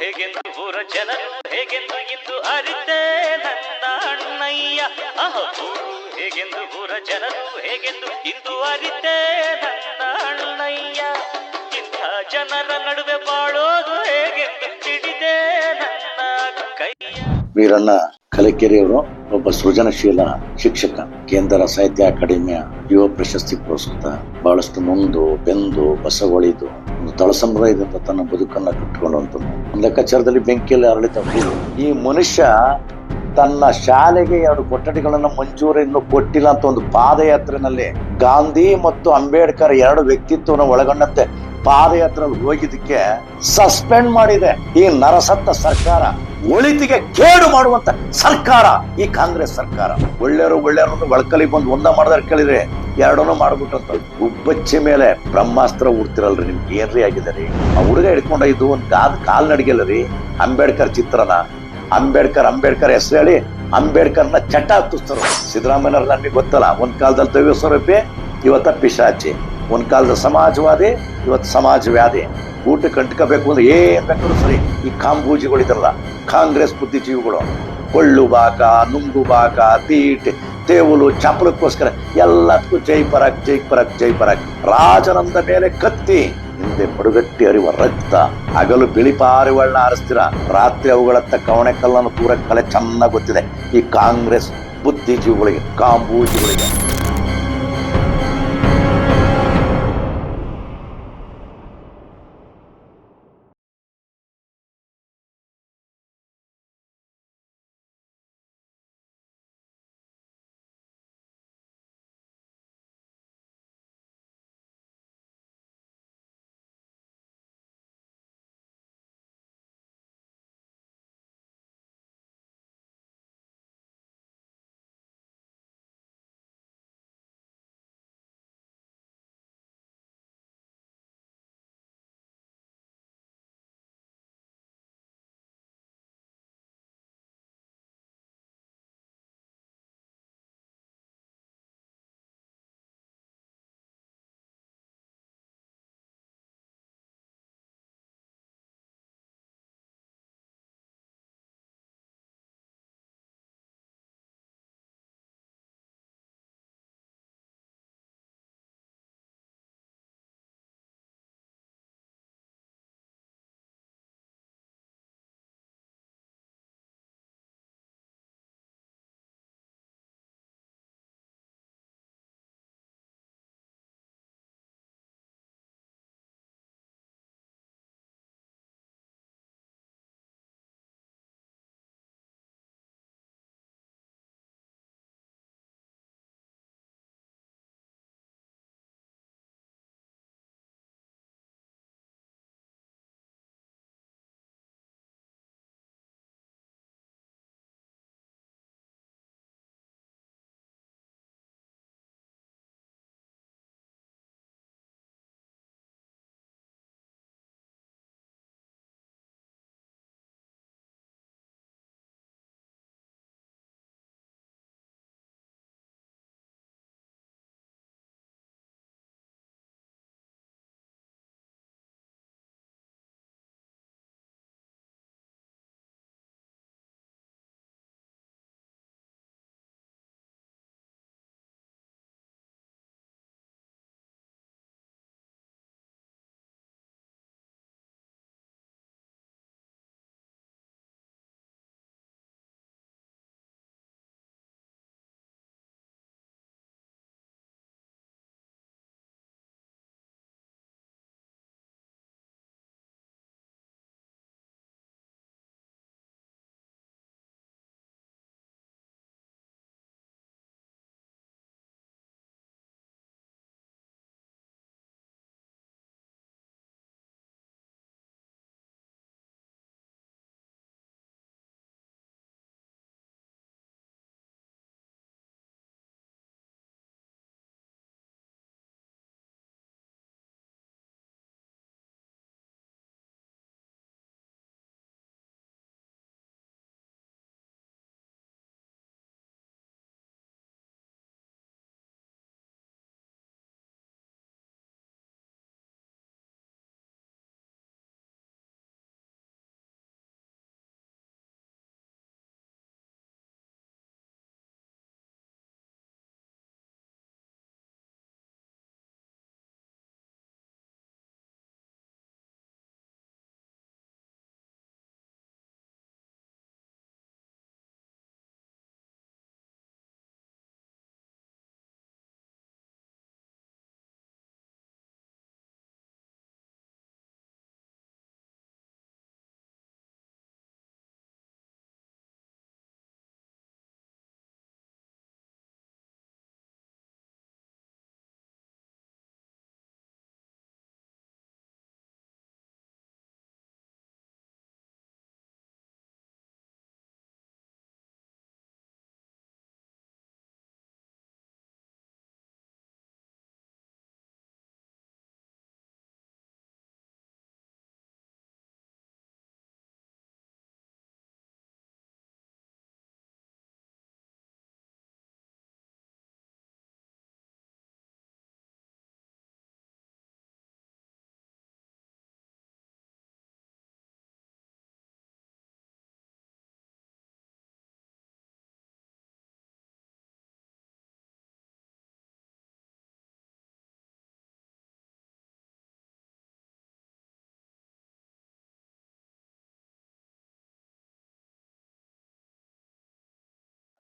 ಹೇಗೆಂದು ಊರ ಜನರು, ಹೇಗೆಂದು ಇಂದು ಅರಿತೆ ನನ್ನ ಅಣ್ಣಯ್ಯ? ಅಹೋ ಹೇಗೆಂದು ಊರ ಜನರು, ಹೇಗೆಂದು ಇಂದು ಅರಿತೆ ನನ್ನ ಅಣ್ಣಯ್ಯ? ಇಂಥ ಜನರ ನಡುವೆ ಬಾಳೋದು ಹೇಗೆಂದು ತಿಳಿದೆ ನನ್ನ ಕೈ ವೀರಣ್ಣ ಕಲಿಕೆರೆಯವರು ಒಬ್ಬ ಸೃಜನಶೀಲ ಶಿಕ್ಷಕ, ಕೇಂದ್ರ ಸಾಹಿತ್ಯ ಅಕಾಡೆಮಿಯ ಯುವ ಪ್ರಶಸ್ತಿ ಪುರಸ್ಕೃತ, ಬಹಳಷ್ಟು ನೊಂದು ಬೆಂದು, ಬಸವಳಿದು, ಒಂದು ತಳ ಸಮುದಾಯದಿಂದ ತನ್ನ ಬದುಕನ್ನ ಕಟ್ಟಿಕೊಂಡು ಒಂದು ಲೆಕ್ಕಾಚಾರದಲ್ಲಿ ಬೆಂಕಿಯಲ್ಲಿ ಅರಳಿತ. ಈ ಮನುಷ್ಯ ತನ್ನ ಶಾಲೆಗೆ ಎರಡು ಕೊಠಡಿಗಳನ್ನು ಮಂಜೂರಿಯನ್ನು ಕೊಟ್ಟಿಲ್ಲ ಅಂತ ಒಂದು ಪಾದಯಾತ್ರೆನಲ್ಲಿ ಗಾಂಧಿ ಮತ್ತು ಅಂಬೇಡ್ಕರ್ ಎರಡು ವ್ಯಕ್ತಿತ್ವನ ಒಳಗೊಂಡಂತೆ ಪಾದಯಾತ್ರೆಯಲ್ಲಿ ಹೋಗಿದ್ದಕ್ಕೆ ಸಸ್ಪೆಂಡ್ ಮಾಡಿದೆ. ಈ ನರಸತ್ತ ಸರ್ಕಾರ ಒಳಿತಿಗೆ ಕೇಡು ಮಾಡುವಂತ ಸರ್ಕಾರ, ಈ ಕಾಂಗ್ರೆಸ್ ಸರ್ಕಾರ. ಒಳ್ಳೆಯವರು ಒಳ್ಳೆಯವರು ಒಳಕಲಿ ಬಂದು ಒಂದ ಮಾಡಿದ್ರೆ ಕೇಳಿದ್ರೆ ಎರಡನ್ನೂ ಮಾಡ್ಬಿಟ್ಟಂತ ಉಬ್ಬಚ್ಚಿ ಮೇಲೆ ಬ್ರಹ್ಮಾಸ್ತ್ರ ಉಡ್ತಿರಲ್ರಿ ನಿಮ್ಗೆ ಏನ್ರಿ ಆಗಿದೆ ರೀ? ಆ ಹುಡುಗ ಹಿಡ್ಕೊಂಡ ಇದು ಒಂದು ಕಾಲ್ ನಡಿಗೆಲ್ಲ ರೀ, ಅಂಬೇಡ್ಕರ್ ಚಿತ್ರನ. ಅಂಬೇಡ್ಕರ್ ಅಂಬೇಡ್ಕರ್ ಹೆಸರು ಹೇಳಿ ಅಂಬೇಡ್ಕರ್ನ ಚಟ ಹತ್ತಿಸ್ತಾರ ಸಿದ್ದರಾಮಯ್ಯವ್ರ ನಮಗೆ ಗೊತ್ತಲ್ಲ, ಒಂದ್ ಕಾಲದಲ್ಲಿ ದೈವ ಸ್ವರೂಪಿ ಇವತ್ತ ಪಿಶಾಚಿ. ಒಂದ್ ಕಾಲದ ಸಮಾಜವಾದಿ, ಇವತ್ತು ಸಮಾಜ ವ್ಯಾಧಿ ಊಟ ಕಂಟ್ಕೋಬೇಕು ಅಂದ್ರೆ ಏನು ಬೇಕಾದ್ರೂ ಸರಿ. ಈ ಕಾಂಬೂಜಿಗಳಿದ್ರಲ್ಲ ಕಾಂಗ್ರೆಸ್ ಬುದ್ಧಿಜೀವಿಗಳು. ಕೊಳ್ಳು ಬಾಕ, ನುಂಗು ಬಾಕ, ತೀಟ್, ತೇವಲು ಚಪಲಕ್ಕೋಸ್ಕರ ಎಲ್ಲದಕ್ಕೂ ಜೈ ಪರಾಕ್ ಜೈ ಪರಾಕ್ ಜೈ ಪರಾಕ್ ರಾಜನಂದ ಮೇಲೆ ಕತ್ತಿ. ಹಿಂದೆ ಮಡುಗಟ್ಟಿ ಅರಿವ ರಕ್ತ. ಹಗಲು ಬಿಳಿ ಪಾರಿವಳ್ಳ ಆರಿಸ್ತೀರ? ರಾತ್ರಿ ಅವುಗಳತ್ತ ಕವಣೆ ಕಲ್ಲನ್ನು ಪೂರ ಕಲೆ ಚೆನ್ನಾಗಿ ಗೊತ್ತಿದೆ. ಈ ಕಾಂಗ್ರೆಸ್ ಬುದ್ಧಿಜೀವಿಗಳಿಗೆ, ಕಾಂಬೂಜಿಗಳಿಗೆ.